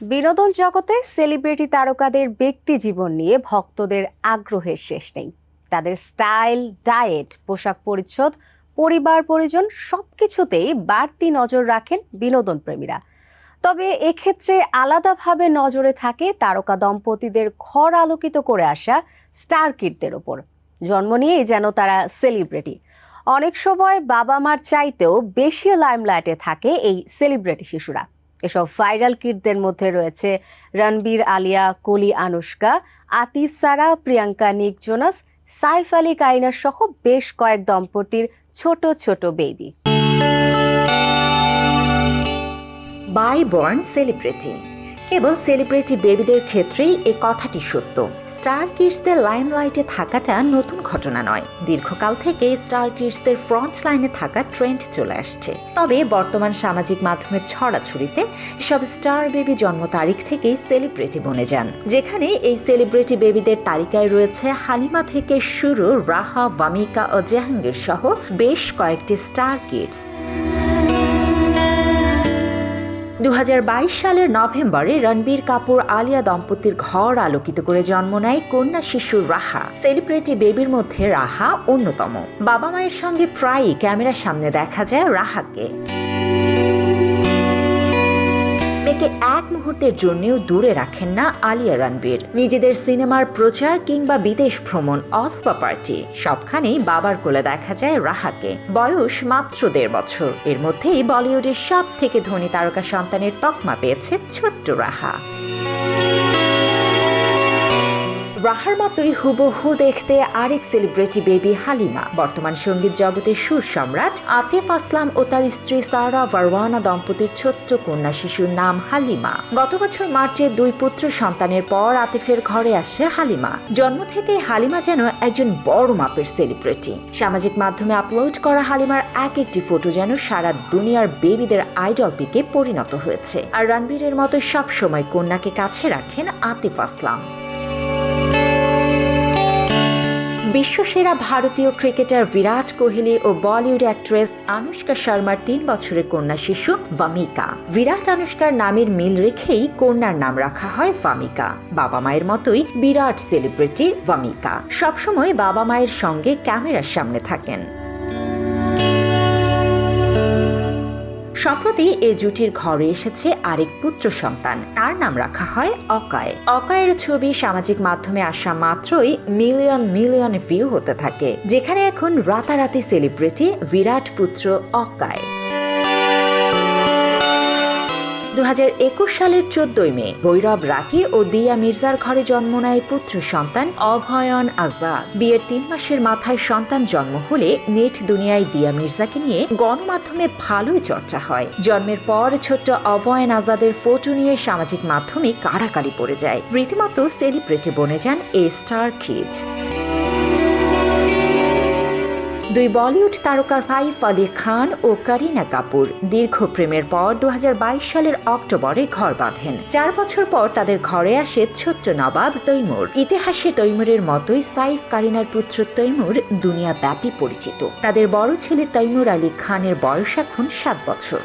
বিনোদন জগতে সেলিব্রিটি তারকাদের ব্যক্তি জীবন নিয়ে ভক্তদের আগ্রহের শেষ নেই। তাদের স্টাইল, ডায়েট, পোশাক পরিচ্ছদ, পরিবার, পরিজন সবকিছুতেই বাড়তি নজর রাখেন বিনোদন প্রেমীরা। তবে এক্ষেত্রে আলাদাভাবে নজরে থাকে তারকা দম্পতিদের ঘর আলোকিত করে আসা স্টার কিডদের ওপর। জন্ম নিয়েই যেন তারা সেলিব্রিটি। অনেক সময় বাবা মার চাইতেও বেশি লাইমলাইটে থাকে এই সেলিব্রিটি শিশুরা। এসব ভাইরাল কিটদের মধ্যে রয়েছে রণবীর, আলিয়া, কলি, আনুষ্কা, আতিফ, সারা, প্রিয়াঙ্কা, নিক, জোনাস, সাইফ আলী, কাইনা সহ বেশ কয়েক দম্পতির ছোট ছোট বেবি বাই বর্ন সেলিব্রিটি কেবল সেলিব্রিটি বেবিদের ক্ষেত্রেই এ কথাটি সত্য। স্টার কিডসদের লাইমলাইটে থাকাটা নতুন ঘটনা নয়। দীর্ঘকাল থেকে স্টার কিডসদের ফ্রন্ট লাইনে থাকা ট্রেন্ড চলে আসছে। তবে বর্তমান সামাজিক মাধ্যমের ছড়াছড়িতে সব স্টার বেবি জন্ম তারিখ থেকেই সেলিব্রিটি বনে যান। যেখানে এই সেলিব্রিটি বেবিদের তালিকায় রয়েছে হালিমা থেকে শুরু রাহা, ভামিকা ও জাহাঙ্গীর সহ বেশ কয়েকটি স্টার কিডস দু হাজার বাইশ সালের নভেম্বরে রণবীর কাপুর আলিয়া দম্পতির ঘর আলোকিত করে জন্ম নেয় কন্যা শিশু রাহা। সেলিব্রিটি বেবির মধ্যে রাহা অন্যতম। বাবা মায়ের সঙ্গে প্রায়ই ক্যামেরার সামনে দেখা যায় রাহাকে। মেয়েকে এক মুহূর্তের জন্যও দূরে রাখেন না আলিয়া রণবীর। নিজেদের সিনেমার প্রচার কিংবা বিদেশ ভ্রমণ অথবা পার্টি, সবখানেই বাবার কোলে দেখা যায় রাহাকে। বয়স মাত্র দেড় বছর। এর মধ্যেই বলিউডের সব থেকে ধনী তারকা সন্তানের তকমা পেয়েছে ছোট্ট রাহা। রাহার মতোই হুবহু দেখতে আরেক সেলিব্রিটি বেবি হালিমা। বর্তমান সংগীত জগতের সুর সম্রাট আতিফ আসলাম ও তার স্ত্রী সারা ভারওয়ানা দম্পতির ছোট্ট কন্যা শিশুর নাম হালিমা। গত বছর মার্চে দুই পুত্র সন্তানের পর আতিফের ঘরে আসে হালিমা। জন্ম থেকেই হালিমা যেন একজন বড় মাপের সেলিব্রিটি সামাজিক মাধ্যমে আপলোড করা হালিমার এক একটি ফটো যেন সারা দুনিয়ার বেবিদের আইডল পিকে পরিণত হয়েছে। আর রণবীরের মতো সবসময় কন্যাকে কাছে রাখেন আতিফ আসলাম। বিশ্বসেরা ভারতীয় ক্রিকেটার বিরাট কোহলি ও বলিউড অ্যাক্ট্রেস আনুষ্কা শর্মার তিন বছরের কন্যা শিশু ভামিকা। বিরাট আনুষ্কার নামের মিল রেখেই কন্যার নাম রাখা হয় ভামিকা। বাবা মায়ের মতোই বিরাট সেলিব্রিটি ভামিকা। সবসময় বাবা মায়ের সঙ্গে ক্যামেরার সামনে থাকেন। সম্প্রতি এ জুটির ঘরে এসেছে আরেক পুত্র সন্তান। তার নাম রাখা হয় অকায়। অকায়ের ছবি সামাজিক মাধ্যমে আসা মাত্রই মিলিয়ন মিলিয়ন ভিউ হতে থাকে। যেখানে এখন রাতারাতি সেলিব্রিটি, বিরাট পুত্র অকায়। দু হাজার একুশ সালের চোদ্দই মে বৈরব রাকি ও দিয়া মির্জার ঘরে জন্ম নেয় পুত্র সন্তান অভয়ন আজাদ। বিয়ের তিন মাসের মাথায় সন্তান জন্ম হলে নেট দুনিয়ায় দিয়া মির্জাকে নিয়ে গণমাধ্যমে ভালোই চর্চা হয়। জন্মের পর ছোট্ট অভয়ন আজাদের ফটো নিয়ে সামাজিক মাধ্যমে কাড়াকাড়ি পড়ে যায়। রীতিমতো সেলিব্রিটি বনে যান এ স্টার কিড দুই বলিউড তারকা সাইফ আলী খান ও করিনা কাপুর দীর্ঘ প্রেমের পর দু হাজার বাইশ সালের অক্টোবরে ঘর বাঁধেন। চার বছর পর তাদের ঘরে আসে ছোট্ট নবাব তৈমুর। ইতিহাসে তৈমুরের মতোই সাইফ কারিনার পুত্র তৈমুর দুনিয়া ব্যাপী পরিচিত। তাদের বড় ছেলে তৈমুর আলী খানের বয়স এখন সাত বছর।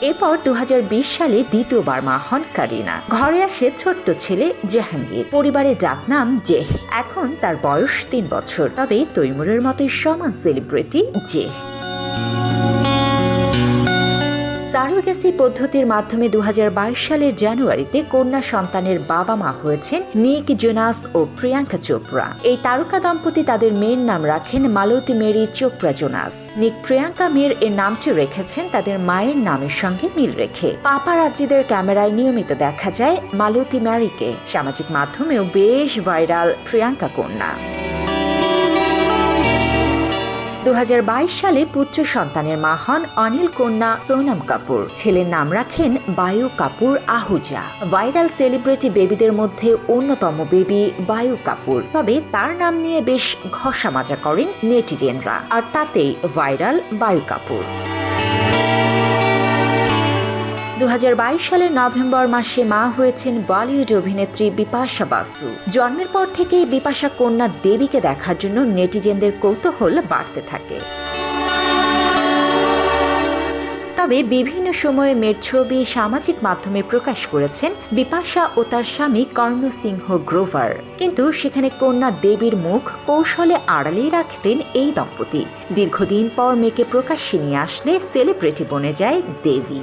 এরপর দু হাজার বিশ সালে দ্বিতীয়বার মা হন কারিনা। ঘরে আসে ছোট্ট ছেলে জাহাঙ্গীর। পরিবারের ডাকনাম জেহ। এখন তার বয়স তিন বছর। তবে তৈমুরের মতোই সমান সেলিব্রিটি জেহ। সারোগেসি পদ্ধতির মাধ্যমে দুহাজার বাইশ সালের জানুয়ারিতে কন্যা সন্তানের বাবা মা হয়েছেন নিক, জোনাস ও প্রিয়াঙ্কা চোপড়া। এই তারকা দম্পতি তাদের মেয়ের নাম রাখেন মালতী মেরি চোপড়া জোনাস। নিক, প্রিয়াঙ্কা মেয়ের এ নামটি রেখেছেন তাদের মায়ের নামের সঙ্গে মিল রেখে। পাপারাজ্জিদের ক্যামেরায় নিয়মিত দেখা যায় মালতী ম্যারিকে সামাজিক মাধ্যমেও বেশ ভাইরাল প্রিয়াঙ্কা কন্যা। দুহাজার বাইশ সালে পুত্র সন্তানের মা হন অনিল কন্যা সোনম কাপুর। ছেলের নাম রাখেন বায়ু কাপুর আহুজা। ভাইরাল সেলিব্রিটি বেবিদের মধ্যে অন্যতম বেবি বায়ু কাপুর। তবে তার নাম নিয়ে বেশ ঘষা মাজা করেন নেটিজেনরা, আর তাতেই ভাইরাল বায়ু কাপুর। দু হাজার বাইশ সালের নভেম্বর মাসে মা হয়েছেন বলিউড অভিনেত্রী বিপাশা বাসু। জন্মের পর থেকেই বিপাশা কন্যা দেবীকে দেখার জন্য নেটিজেনদের কৌতূহল বাড়তে থাকে। তবে বিভিন্ন সময়ে মেয়ের ছবি সামাজিক মাধ্যমে প্রকাশ করেছেন বিপাশা ও তার স্বামী কর্ণ সিংহ গ্রোভার। কিন্তু সেখানে কন্যা দেবীর মুখ কৌশলে আড়ালেই রাখতেন এই দম্পতি। দীর্ঘদিন পর মেয়েকে প্রকাশ্যে নিয়ে আসলে সেলিব্রিটি বনে যায় দেবী।